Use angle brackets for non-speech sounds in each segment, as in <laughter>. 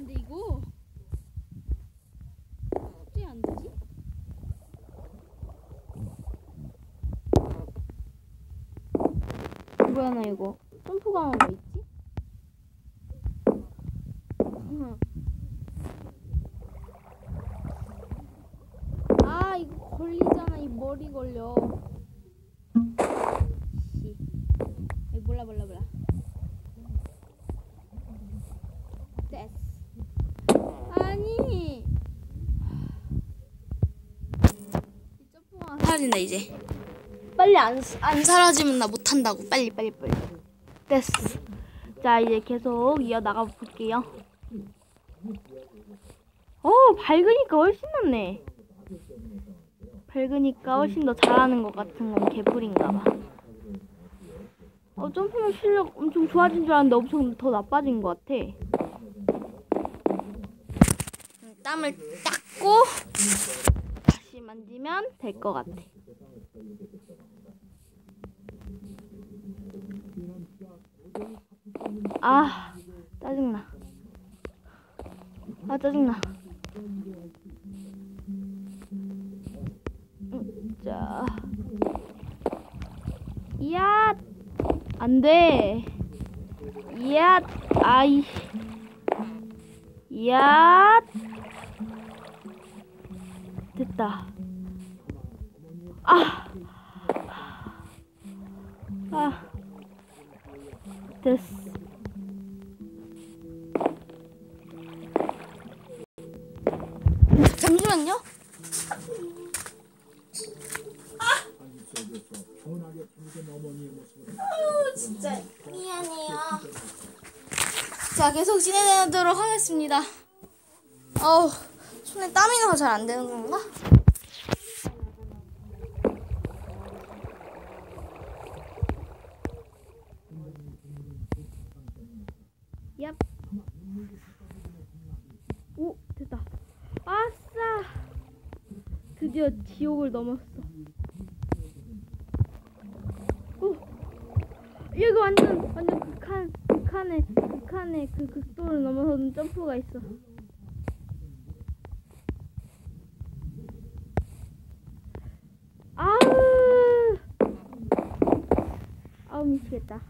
안 돼 이거? 어떻게 안 되지? 뭐야 나 이거 점프 강화가 있지? 응. 아 이거 걸리잖아 이 머리 걸려 씨 에이, 몰라 몰라 몰라 됐어 아니 이 점프가 사라진다 이제. 빨리 안, 안 사라지면 나 못한다고. 빨리 빨리 빨리. 됐어. 자 이제 계속 이어나가 볼게요. 어 밝으니까 훨씬 낫네. 밝으니까 훨씬 더 잘하는 것 같은 건 개뿔인가 봐. 어, 점프는 실력 엄청 좋아진 줄 알았는데 엄청 더 나빠진 것 같아. 음, 땀을 닦고 만지면 될 것 같아. 아, 짜증나. 아, 짜증나. 자. 이야. 안 돼. 이야. 아이. 이야. 됐다. 아. 아. 됐어. 잠시만요. 미안해요. 자, 계속 진행하도록 하겠습니다. 어우, 땀이 나서 잘 안 되는 건가? 얍. 오, 됐다. 아싸! 드디어 지옥을 넘었어. 오, 여기 완전 완전 극한 극한의 극한의 그 극도를 넘어서는 점프가 있어. 아우 아우 미치겠다.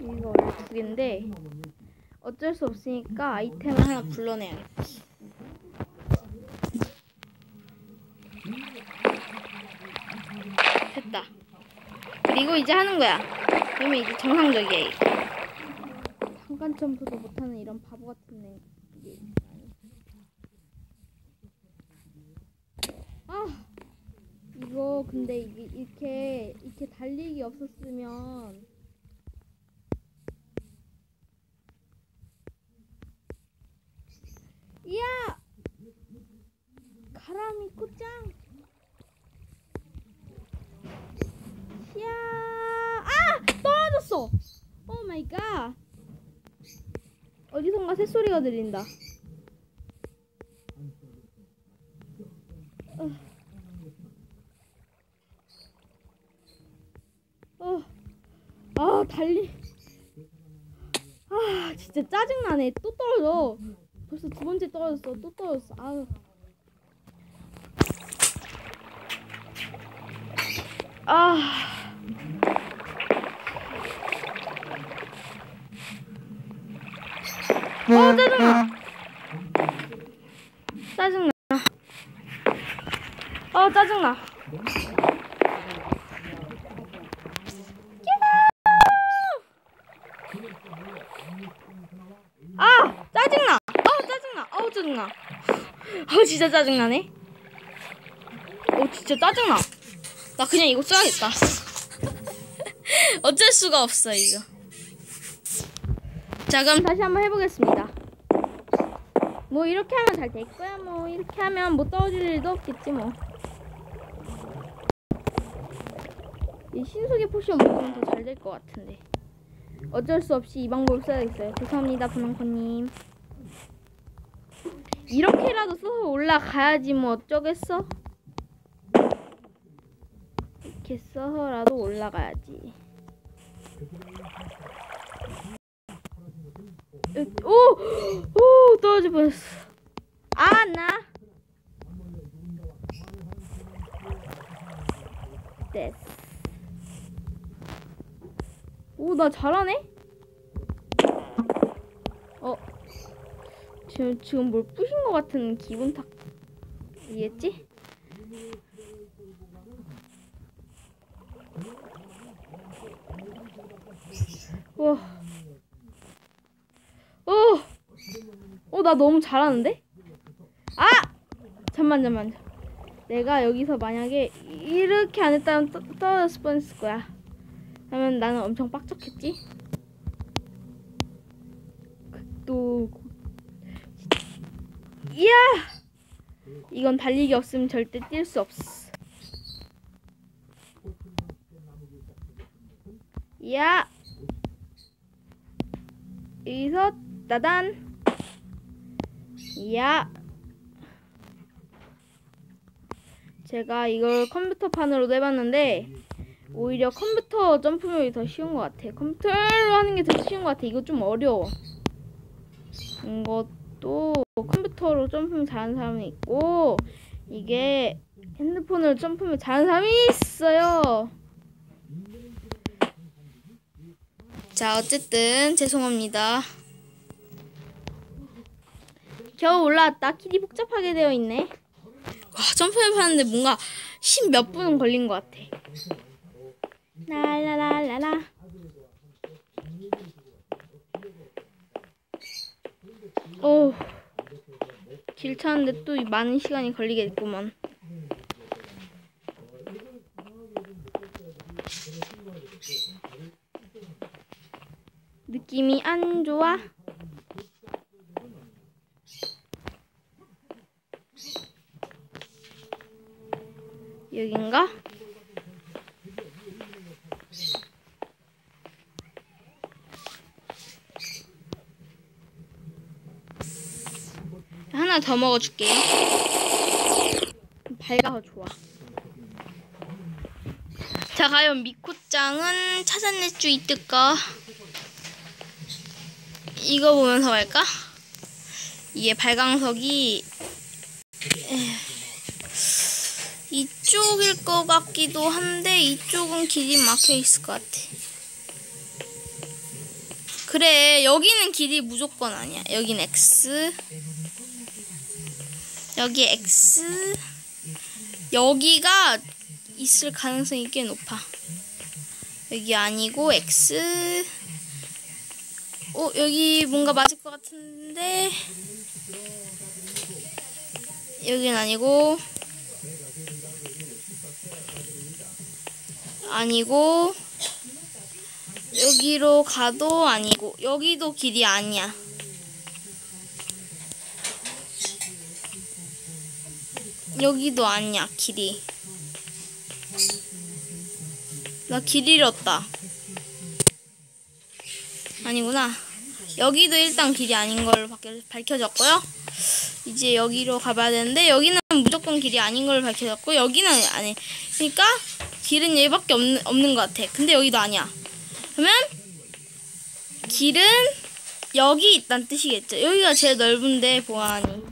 이거 두 개인데 어쩔 수 없으니까 아이템을 하나 불러내야겠다. 됐다. 그리고 이제 하는 거야. 그러면 이제 정상적이야. 이게. 잠깐 점프도 못하는 이런 바보 같은 애. 아 이거 근데 이렇게 이렇게 달리기 없었으면 이야! 가람이 꽃장! 이야! 아! 떨어졌어! 오 마이 갓! 어디선가 새소리가 들린다. 어. 아 달리. 아 진짜 짜증나네. 또 떨어져. 벌써 두 번째 떨어졌어. 또 떨어졌어. 아우 아. 어, 짜증나. 짜증나. 어, 짜증나. 아, 짜증나. 어, 짜증나. 어우, 짜증나. 어, 진짜 짜증나네. 어, 진짜 짜증나. 나 그냥 이거 써야겠다. <laughs> 어쩔 수가 없어, 이거. 자, 그럼 다시 한번 해보겠습니다. 뭐 이렇게 하면 잘 될 거야. 뭐 이렇게 하면 못 떨어질 일도 없겠지 뭐. 이 신속의 포션 먹으면 더 잘 될 것 같은데. 어쩔 수 없이 이 방법을 써야겠어요. 죄송합니다, 분홍코님. 이렇게라도 써서 올라가야지 뭐 어쩌겠어? 이렇게 써서라도 올라가야지. 오! 오! 떨어질 뻔했어. 아, 나. 됐어. 오, 나 잘하네? 어. 지금, 지금 뭘 부신 것 같은 기분 탁. 이해했지? 와. 어. 어, 나 너무 잘하는데? 아! 잠만, 잠만. 내가 여기서 만약에 이렇게 안 했다면 떠, 떨어졌을 뻔했을 거야. 그러면 나는 엄청 빡쳤겠지? 또 이야! 이건 달리기 없으면 절대 뛸 수 없어. 이야! 여기서 따단! 이야! 제가 이걸 컴퓨터판으로도 해봤는데 오히려 컴퓨터 점프맵이 더 쉬운 것 같아. 컴퓨터로 하는 게 더 쉬운 것 같아. 이거 좀 어려워. 이것 도 컴퓨터로 점프맵 잘하는 사람이 있고 이게 핸드폰으로 점프맵 잘하는 사람이 있어요. 자, 어쨌든 죄송합니다. 겨우 올라왔다. 길이 복잡하게 되어 있네. 와, 점프맵 하는데 뭔가 십몇 분은 걸린 것 같아. 라라라라라. 오, 길 찾는데 또 많은 시간이 걸리겠구만. 느낌이 안 좋아. 여긴가? 하나 더 먹어줄게요. 밝아서 좋아. 자, 과연 미코짱은 찾아낼 수 있을까? 이거 보면서 할까? 이게 발광석이 이쪽일 것 같기도 한데 이쪽은 길이 막혀 있을 것 같아. 그래, 여기는 길이 무조건 아니야. 여긴 X. 여기 X. 여기가 있을 가능성이 꽤 높아. 여기 아니고 X. 어, 여기 뭔가 맞을 것 같은데. 여긴 아니고. 아니고. 여기로 가도 아니고. 여기도 길이 아니야. 여기도 아니야, 길이. 나 길 잃었다. 아니구나. 여기도 일단 길이 아닌 밝혀- 밝혀졌고요. 이제 여기로 가봐야 되는데 여기는 무조건 길이 아닌 걸로 밝혀졌고 여기는 아니. 그러니까 길은 얘밖에 없는 없는 것 같아. 근데 여기도 아니야. 그러면 길은 여기 있다는 뜻이겠죠. 여기가 제일 넓은데 보아하니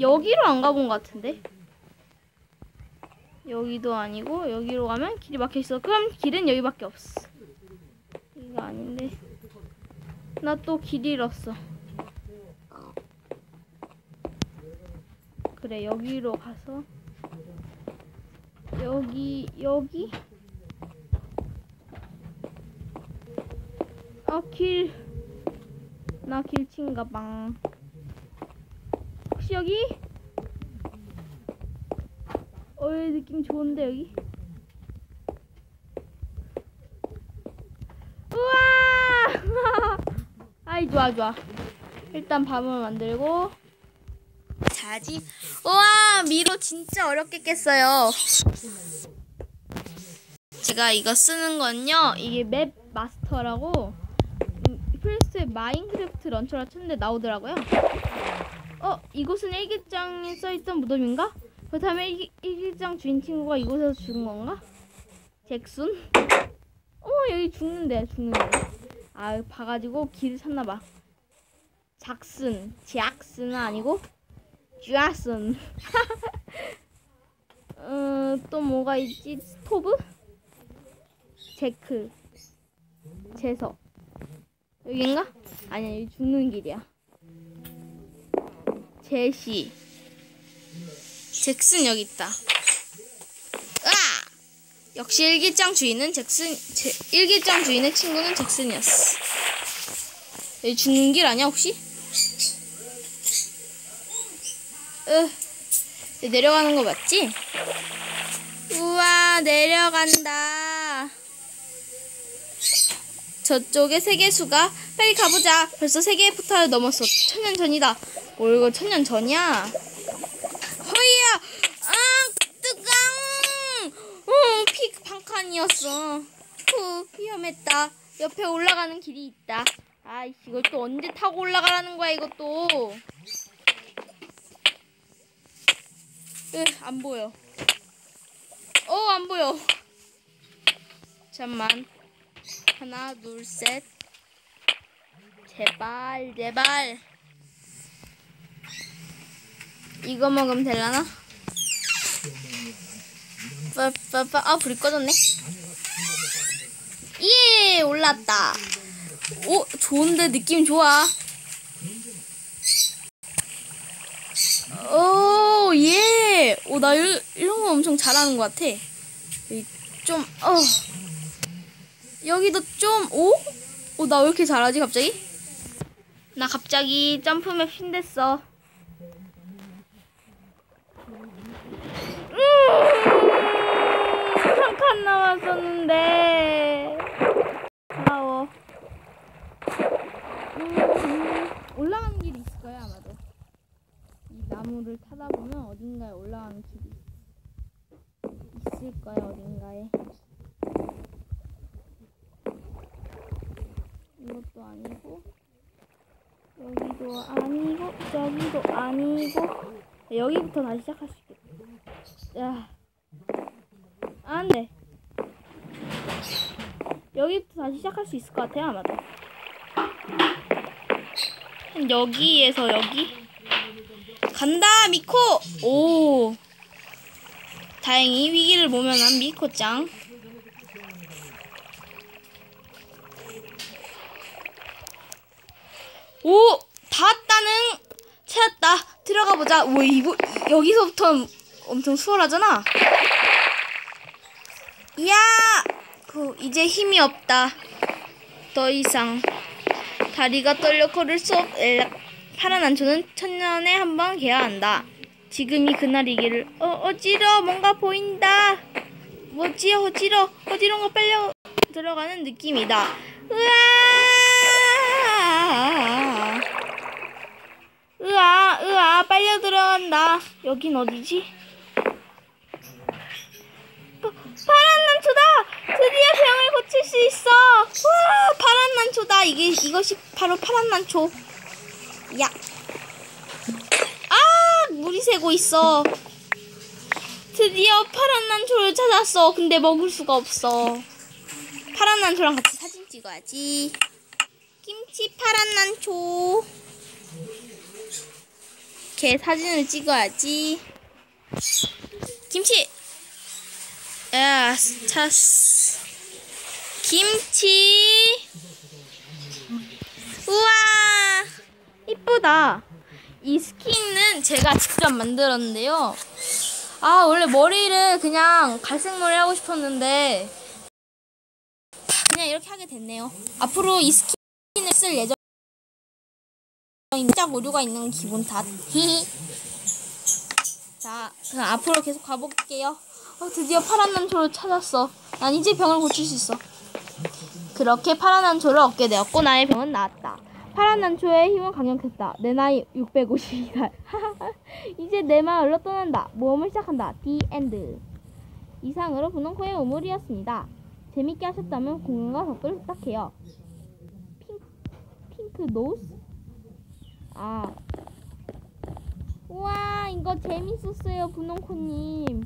여기로 안 가본 것 같은데. 여기도 아니고 여기로 가면 길이 막혀 있어. 그럼 길은 여기밖에 없어. 이거 아닌데. 나 또 길 잃었어. 그래 여기로 가서 여기 여기 어길 나 길친가 방 혹시 여기? 어이 느낌 좋은데 여기? 우와! <laughs> 아이 좋아 좋아. 일단 밥을 만들고. 자지? 우와 미로 진짜 어렵게 깼어요. 제가 이거 쓰는 건요 이게 맵 마스터라고 음, 플스의 마인크래프트 런처라 쳤는데 나오더라고요 어 이곳은 일기장에 써있던 무덤인가? 그렇다면 일기, 일기장 주인 친구가 이곳에서 죽은 건가? 잭순? 어 여기 죽는데 죽는데 아 봐가지고 길을 찾나봐 작슨, 잭슨은 아니고 잭슨. <laughs> 어, 또 뭐가 있지? 스토브? 제크, 제석. 여긴가? 아니야, 여기 죽는 길이야. 제시. 잭슨 여기 있다. 으아! 역시 일기장 주인은 잭슨, 제, 일기장 주인의 친구는 잭슨이었어. 여기 죽는 길 아니야, 혹시? 으, 내려가는 거 맞지? 우와, 내려간다. 저쪽에 세계수가 빨리 가보자. 벌써 세계부터를 넘었어. 천년 전이다. 뭘 이거 천년 전이야? 허이야! 아, 뜨강! 어, 피 반칸이었어. 후, 위험했다. 옆에 올라가는 길이 있다. 아이씨, 이걸 또 언제 타고 올라가라는 거야, 이것도. 으, 안 보여. 어, 안 보여. 잠만. 하나, 둘, 셋. 제발, 제발. 이거 먹으면 되려나? 빠빠빠. 아, 불이 꺼졌네. 예, 올랐다. 오, 좋은데 느낌 좋아. 오, 예. 오, 나 이, 이런 거 엄청 잘하는 것 같아. 좀, 어. 여기도 좀, 오? 오, 나 왜 이렇게 잘하지, 갑자기? 나 갑자기 점프맵 신댔어. 한 칸 남았었는데. 아까워. 음, 올라가는 길이 있을 거야, 아마도. 이 나무를 타다 보면 어딘가에 올라가는 길이 있을 거야, 어딘가에. 이것도 아니고, 여기도 아니고, 저기도 아니고, 여기부터 다시 시작할 수 있겠다. 야, 안 돼. 여기부터 다시 시작할 수 있을 것 같아요, 아마도. 여기에서 여기? 간다, 미코! 오! 다행히 위기를 모면한 미코짱. 오! 다 왔다는! 찾았다! 들어가 보자. 오, 이거, 여기서부터 엄청 수월하잖아? 이야! 그, 이제 힘이 없다. 더 이상. 다리가 떨려 걸을 수 없, 에, 파란 안초는 천년에 한 번 개야 한다. 지금이 그날이기를, 어, 어지러, 뭔가 보인다. 뭐지, 어지러, 어지러운 거 빨려 들어가는 느낌이다. 으아! 으아, 으아, 빨려 들어간다. 여긴 어디지? 파, 파란 난초다! 드디어 병을 고칠 수 있어! 와, 파란 난초다! 이게, 이것이 바로 파란 난초. 야. 아, 물이 새고 있어. 드디어 파란 난초를 찾았어. 근데 먹을 수가 없어. 파란 난초랑 같이 사진 찍어야지. 김치 파란 난초. 이렇게 사진을 찍어야지. 김치. 야, 찾았어. 김치. 우와, 이쁘다. 이 스킨은 제가 직접 만들었는데요. 아, 원래 머리를 그냥 갈색 머리 하고 싶었는데, 그냥 이렇게 하게 됐네요. 앞으로 이 스킨을 쓸 예정. 살짝 오류가 있는 기본 탓. 자, 그럼 앞으로 계속 가볼게요. 어, 드디어 파란 난초를 찾았어. 난 이제 병을 고칠 수 있어. 그렇게 파란 난초를 얻게 되었고 나의 병은 나았다. 파란 난초의 힘은 강력했다. 내 나이 652살. <laughs> 이제 내 마을로 떠난다. 모험을 시작한다. The end. 이상으로 분홍코의 우물이었습니다. 재밌게 하셨다면 공연과 댓글 부탁해요. 핑, 핑크 노스? 아. 우와, 이거 재밌었어요, 분홍코님.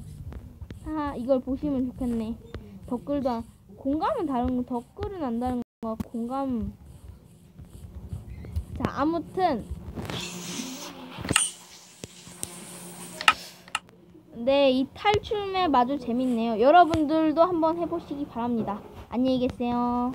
하하, 이걸 보시면 좋겠네. 댓글도, 안- 공감은 다른 거, 댓글은 안 다른 거, 공감. 자, 아무튼 네, 이 탈출맵 아주 재밌네요. 여러분들도 한번 해보시기 바랍니다. 안녕히 계세요.